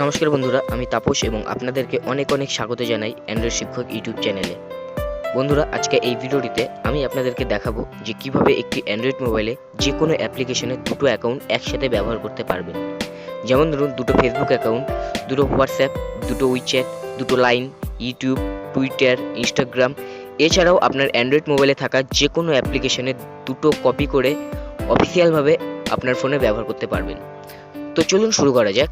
নমস্কার বন্ধুরা, আমি তাপস এবং আপনাদেরকে অনেক অনেক স্বাগত জানাই অ্যান্ড্রয়েড শিক্ষক ইউটিউব চ্যানেলে। বন্ধুরা, আজকে এই ভিডিওটিতে আমি আপনাদেরকে দেখাবো যে কীভাবে একটি অ্যান্ড্রয়েড মোবাইলে যে কোনো অ্যাপ্লিকেশনে দুটো অ্যাকাউন্ট একসাথে ব্যবহার করতে পারবেন। যেমন ধরুন, দুটো ফেসবুক অ্যাকাউন্ট, দুটো হোয়াটসঅ্যাপ দুটো উইচ্যাট দুটো লাইন ইউটিউব টুইটার ইনস্টাগ্রাম এছাড়াও আপনার অ্যান্ড্রয়েড মোবাইলে থাকা যে কোনো অ্যাপ্লিকেশনে দুটো কপি করে অফিসিয়ালভাবে আপনার ফোনে ব্যবহার করতে পারবেন। তো চলুন শুরু করা যাক।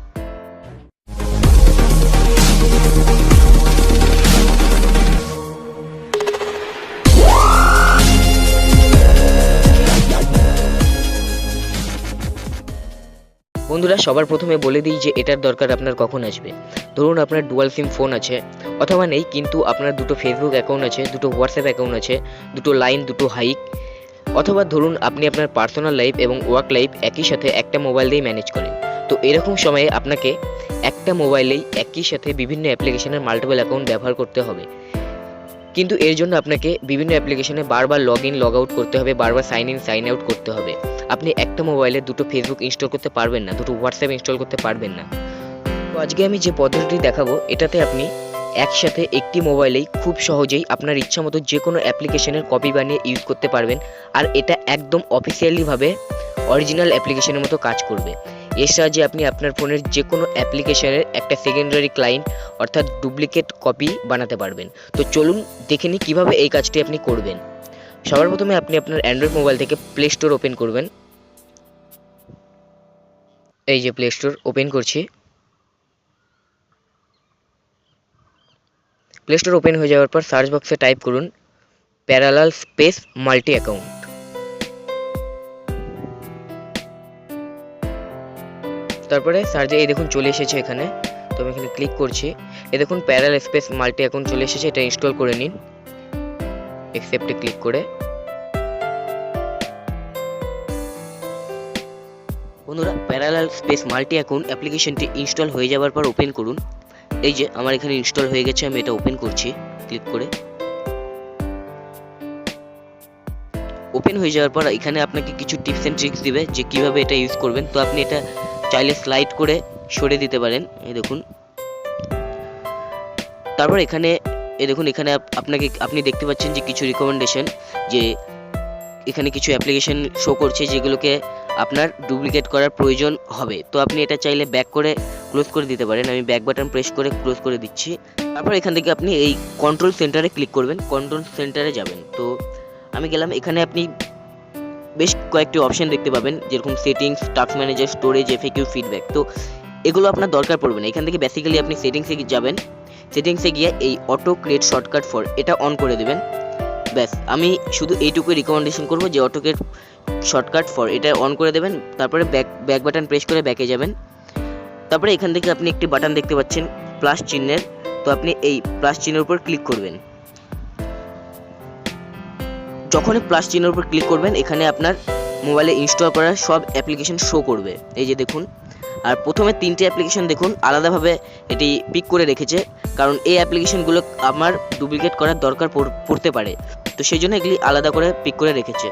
বন্ধুরা, সবার প্রথমে বলে দিই যে এটার দরকার আপনার কখন আসবে। ধরুন আপনার ডুয়াল সিম ফোন আছে, অথবা নেই, কিন্তু আপনার দুটো ফেসবুক অ্যাকাউন্ট আছে, দুটো হোয়াটসঅ্যাপ অ্যাকাউন্ট আছে, দুটো লাইন দুটো হাইক অথবা ধরুন আপনি আপনার পার্সোনাল লাইফ এবং ওয়ার্ক লাইফ একই সাথে একটা মোবাইল দিয়েই ম্যানেজ করেন। তো এরকম সময়ে আপনাকে একটা মোবাইলেই একই সাথে বিভিন্ন অ্যাপ্লিকেশনের মাল্টিপল অ্যাকাউন্ট ব্যবহার করতে হবে। কিন্তু এর জন্য আপনাকে বিভিন্ন অ্যাপ্লিকেশনে বারবার লগ ইন লগ আউট করতে হবে, বারবার সাইন ইন সাইন আউট করতে হবে। আপনি একটা মোবাইলে দুটো ফেসবুক ইনস্টল করতে পারবেন না, দুটো হোয়াটসঅ্যাপ ইনস্টল করতে পারবেন না। তো আজকে আমি যে পদ্ধতিটি দেখাবো, এটাতে আপনি একসাথে একটি মোবাইলেই খুব সহজেই আপনার ইচ্ছা মতো যে কোনো অ্যাপ্লিকেশনের কপি বানিয়ে ইউজ করতে পারবেন, আর এটা একদম অফিসিয়ালিভাবে অরিজিনাল অ্যাপ্লিকেশনের মতো কাজ করবে। এর সাহায্যে আপনি আপনার ফোনের যে কোনো অ্যাপ্লিকেশনের একটা সেকেন্ডারি ক্লায়েন্ট অর্থাৎ ডুপ্লিকেট কপি বানাতে পারবেন। তো চলুন দেখে নিই কীভাবে এই কাজটি আপনি করবেন। সবার প্রথমে আপনি আপনার অ্যান্ড্রয়েড মোবাইল থেকে প্লে স্টোর ওপেন করবেন। এই যে প্লে স্টোর ওপেন করছি। প্লে স্টোর ওপেন হয়ে যাওয়ার পর সার্চ বক্সে টাইপ করুন প্যারালাল স্পেস মাল্টি অ্যাকাউন্ট তারপরে সার্চে এই দেখুন চলে এসেছে এখানে। তো আমি এখানে ক্লিক করছি। এই দেখুন প্যারাল স্পেস মাল্টি অ্যাকাউন্ট চলে এসেছে। এটা ইনস্টল করে নিন। অ্যাকসেপ্টে ক্লিক করে। বন্ধুরা প্যারালাল স্পেস মাল্টি অ্যাকাউন্ট অ্যাপ্লিকেশনটি ইনস্টল হয়ে যাওয়ার পর ওপেন করুন। এই যে, আমার এখানে ইনস্টল হয়ে গেছে, আমি এটা ওপেন করছি ক্লিক করে। ওপেন হয়ে যাওয়ার পর এখানে আপনাকে কিছু টিপস অ্যান্ড ট্রিক্স দিবে যে কীভাবে এটা ইউজ করবেন। তো আপনি এটা চাইলে স্লাইড করে সরে দিতে পারেন, এই দেখুন। তারপর এখানে এই দেখুন, এখানে আপ- আপনাকে আপনি দেখতে পাচ্ছেন যে কিছু রিকমেন্ডেশন যে এখানে কিছু অ্যাপ্লিকেশন শো করছে যেগুলোকে আপনার ডুপ্লিকেট করার প্রয়োজন হবে। তো আপনি এটা চাইলে ব্যাক করে ক্লোজ করে দিতে পারেন। আমি ব্যাক বাটন প্রেস করে ক্লোজ করে দিচ্ছি। তারপর এখান থেকে আপনি এই কন্ট্রোল সেন্টারে ক্লিক করবেন। কন্ট্রোল সেন্টারে যাবেন। তো আমি গেলাম, এখানে আপনি বেশ কয়েকটি অপশন দেখতে পাবেন। যেরকম settings task manager storage FAQ feedback তো এগুলো আপনার দরকার পড়বে না। এখান থেকে বেসিক্যালি আপনি সেটিংসে যাবেন। সেটিংসে গিয়ে এই অটো ক্রিয়েট শর্টকাট ফর এটা অন করে দেবেন। ব্যাস, আমি শুধু এইটুকুই রিকমেন্ডেশন করব যে অটো ক্রিয়েট শর্টকাট ফর এটা অন করে দেবেন, তারপরে ব্যাক ব্যাক বাটন প্রেস করে ব্যাকে যাবেন। তারপরে এখান থেকে আপনি একটি বাটন দেখতে পাচ্ছেন প্লাস চিহ্নের। তো আপনি এই প্লাস চিহ্নের উপর ক্লিক করবেন। যখনই প্লাস চিহ্নের উপর ক্লিক করবেন, এখানে আপনার মোবাইলে ইনস্টল করা সব অ্যাপ্লিকেশন শো করবে। এই যে দেখুন, আর প্রথমে তিনটে অ্যাপ্লিকেশন দেখুন, আলাদাভাবে এটি পিক করে রেখেছে। কারণ এই অ্যাপ্লিকেশনগুলো আমার ডুপ্লিকেট করার দরকার পড়- পড়তে পারে। তো সেই জন্য এগুলি আলাদা করে পিক করে রেখেছে।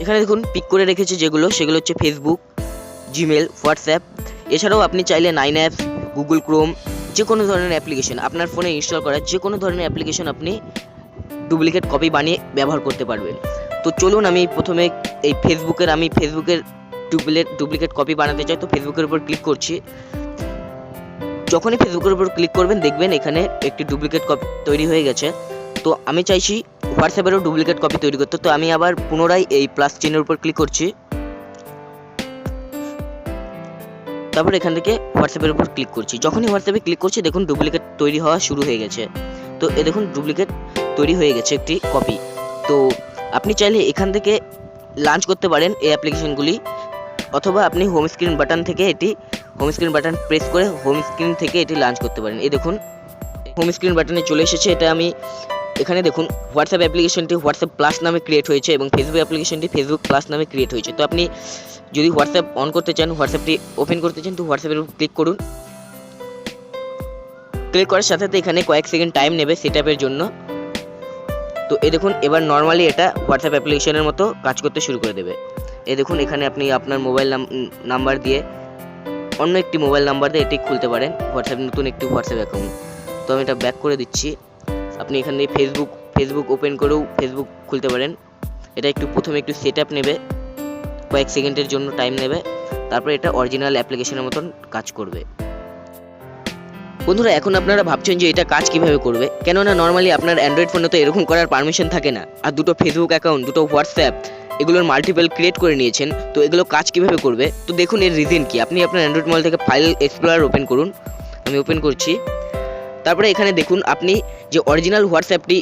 এখানে দেখুন পিক করে রেখেছে যেগুলো, সেগুলো হচ্ছে ফেসবুক জিমেল হোয়াটসঅ্যাপ এছাড়াও আপনি চাইলে নাইন অ্যাপস গুগল ক্রোম যে কোনো ধরনের অ্যাপ্লিকেশন আপনার ফোনে ইনস্টল করা যে কোনো ধরনের অ্যাপ্লিকেশন আপনি ডুপ্লিকেট কপি বানিয়ে ব্যবহার করতে পারবেন। তো চলুন আমি প্রথমে এই ফেসবুকের আমি ফেসবুকের ডুপ্লিকেট ডুপ্লিকেট কপি বানাতে চাই। তো ফেসবুকের উপর ক্লিক করছি। যখনই ফেসবুকের উপর ক্লিক করবেন, দেখবেন এখানে একটি ডুপ্লিকেট কপি তৈরি হয়ে গেছে। তো আমি চাইছি হোয়াটসঅ্যাপেরও ডুপ্লিকেট কপি তৈরি করতে। তো আমি আবার পুনরায় এই প্লাস চিহ্নের উপর ক্লিক করছি। তারপর এখান থেকে হোয়াটসঅ্যাপের উপর ক্লিক করছি। যখনই হোয়াটসঅ্যাপে ক্লিক করছি, দেখুন ডুপ্লিকেট তৈরি হওয়া শুরু হয়ে গেছে। তো এ দেখুন ডুপ্লিকেট তৈরি হয়ে গেছে একটি কপি তো আপনি চাইলে এখান থেকে লঞ্চ করতে পারেন এই অ্যাপ্লিকেশনগুলি অথবা আপনি হোম স্ক্রিন বাটন থেকে এটি হোম স্ক্রিন বাটন প্রেস করে হোম স্ক্রিন থেকে এটি লঞ্চ করতে পারেন। এই দেখুন হোম স্ক্রিন বাটনে চলে এসেছে। এটা আমি এখানে দেখুন হোয়াটসঅ্যাপ অ্যাপ্লিকেশনটি হোয়াটসঅ্যাপ প্লাস নামে ক্রিয়েট হয়েছে এবং ফেসবুক অ্যাপ্লিকেশনটি ফেসবুক প্লাস নামে ক্রিয়েট হয়েছে। তো আপনি যদি হোয়াটসঅ্যাপ অন করতে চান হোয়াটসঅ্যাপটি ওপেন করতে চান, তো হোয়াটসঅ্যাপের উপর ক্লিক করুন। ক্লিক করার সাথে সাথে এখানে কয়েক সেকেন্ড টাইম নেবে সেটআপের জন্য। তো এই দেখুন, এবার নর্মালি এটা হোয়াটসঅ্যাপ অ্যাপ্লিকেশনের মতো কাজ করতে শুরু করে দেবে। এই দেখুন, এখানে আপনি আপনার মোবাইল নাম্বার দিয়ে অন্য একটি মোবাইল নাম্বার দিয়ে এটি খুলতে পারেন হোয়াটসঅ্যাপ নতুন একটি হোয়াটসঅ্যাপ অ্যাকাউন্ট তো আমি এটা ব্যাক করে দিচ্ছি। আপনি এখানে ফেসবুক ফেসবুক ওপেন করেও ফেসবুক খুলতে পারেন। এটা একটু প্রথমে একটু সেট আপ নেবে, কয়েক সেকেন্ডের জন্য টাইম নেবে, তারপর এটা অরিজিনাল অ্যাপ্লিকেশনের মতন কাজ করবে। বন্ধুরা, এখন আপনারা ভাবছেন যে এটা কাজ কীভাবে করবে? কেননা নর্মালি আপনার অ্যান্ড্রয়েড ফোনে তো এরকম করার পারমিশন থাকে না। আর দুটো ফেসবুক অ্যাকাউন্ট দুটো হোয়াটসঅ্যাপ এগুলোর মাল্টিপল ক্রিয়েট করে নিয়েছেন, তো এগুলো কাজ কীভাবে করবে? তো দেখুন এর রিজন কি। আপনি আপনার অ্যান্ড্রয়েড মোবাইল থেকে ফাইল এক্সপ্লোরার ওপেন করুন। আমি ওপেন করছি। তারপরে এখানে দেখুন, আপনি যে অরিজিনাল হোয়াটসঅ্যাপটি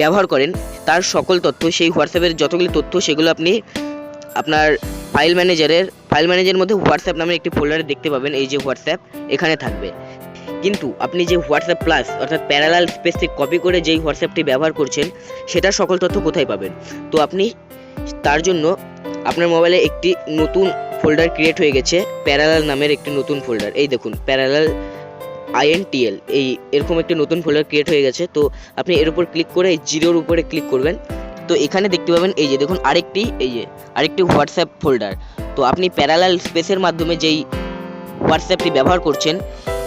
ব্যবহার করেন, তার সকল তথ্য, সেই হোয়াটসঅ্যাপের যতগুলি তথ্য, সেগুলো আপনি আপনার ফাইল ম্যানেজারের ফাইল ম্যানেজারের মধ্যে হোয়াটসঅ্যাপ নামে একটি ফোল্ডারে দেখতে পাবেন, এই যে হোয়াটসঅ্যাপ এখানে থাকবে। কিন্তু আপনি যে হোয়াটসঅ্যাপ প্লাস অর্থাৎ প্যারালাল স্পেস কপি করে যেই হোয়াটসঅ্যাপটি ব্যবহার করছেন, সেটার সকল তথ্য কোথায় পাবেন? তো আপনি তার জন্য আপনার মোবাইলে একটি নতুন ফোল্ডার ক্রিয়েট হয়ে গেছে প্যারালাল নামের একটি নতুন ফোল্ডার এই দেখুন প্যারালাল আইএনটিএল এই এরকম একটি নতুন ফোল্ডার ক্রিয়েট হয়ে গেছে। তো আপনি এর উপর ক্লিক করে এই জিরোর উপরে ক্লিক করবেন। তো এখানে দেখতে পাবেন, এই যে দেখুন, আরেকটি, এই যে, আরেকটি হোয়াটসঅ্যাপ ফোল্ডার তো আপনি প্যারালাল স্পেসের মাধ্যমে যেই হোয়াটসঅ্যাপটি ব্যবহার করছেন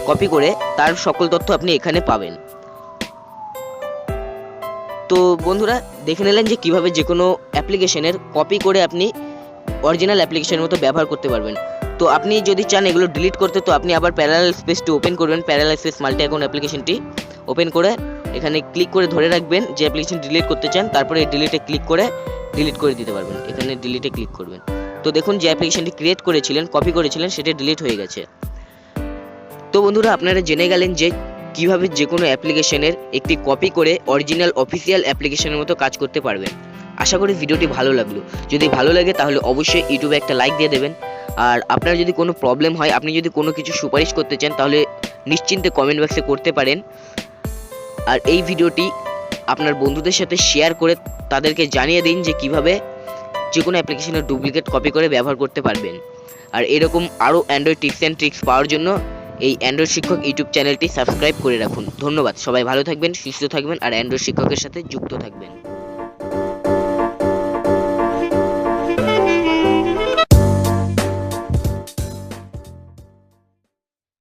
কপি করে তার সকল তথ্য আপনি এখানে পাবেন। তো বন্ধুরা, দেখে নিলেন যে কীভাবে যে কোনো অ্যাপ্লিকেশনের কপি করে আপনি অরিজিনাল অ্যাপ্লিকেশনের মতো ব্যবহার করতে পারবেন। তো আপনি যদি চান এগুলো ডিলিট করতে, তো আপনি আবার প্যারালাল স্পেসটি ওপেন করবেন প্যারালাল স্পেস মাল্টি অ্যাকাউন্ট অ্যাপ্লিকেশনটি ওপেন করে এখানে ক্লিক করে ধরে রাখবেন, যে অ্যাপ্লিকেশন ডিলিট করতে চান, তারপরে ডিলিটে ক্লিক করে ডিলিট করে দিতে পারবেন। এখানে ডিলিটে ক্লিক করবেন। তো দেখুন যে অ্যাপ্লিকেশনটি ক্রিয়েট করেছিলেন কপি করেছিলেন, সেটা ডিলিট হয়ে গেছে। তো বন্ধুরা, আপনারা জেনে গেলেন যে কীভাবে যে কোনো অ্যাপ্লিকেশনের একটি কপি করে অরিজিনাল অফিসিয়াল অ্যাপ্লিকেশনের মতো কাজ করতে পারবেন। আশা করি ভিডিওটি ভালো লাগল। যদি ভালো লাগে তাহলে অবশ্যই ইউটিউবে একটা লাইক দিয়ে দেবেন। আর আপনার যদি কোনো প্রবলেম হয়, আপনি যদি কোনো কিছু সুপারিশ করতে চান, তাহলে নিশ্চিন্তে কমেন্ট বক্সে করতে পারেন। আর এই ভিডিওটি আপনার বন্ধুদের সাথে শেয়ার করে তাদেরকে জানিয়ে দিন যে কীভাবে যে কোনো অ্যাপ্লিকেশনের ডুপ্লিকেট কপি করে ব্যবহার করতে পারবেন। আর এরকম আরও অ্যান্ড্রয়েড টিপস অ্যান্ড ট্রিক্স পাওয়ার জন্য এই অ্যান্ড্রয়েড শিক্ষক ইউটিউব চ্যানেলটি সাবস্ক্রাইব করে রাখুন। ধন্যবাদ। সবাই ভালো থাকবেন, সুস্থ থাকবেন, আর অ্যান্ড্রয়েড শিক্ষকের সাথে যুক্ত থাকবেন।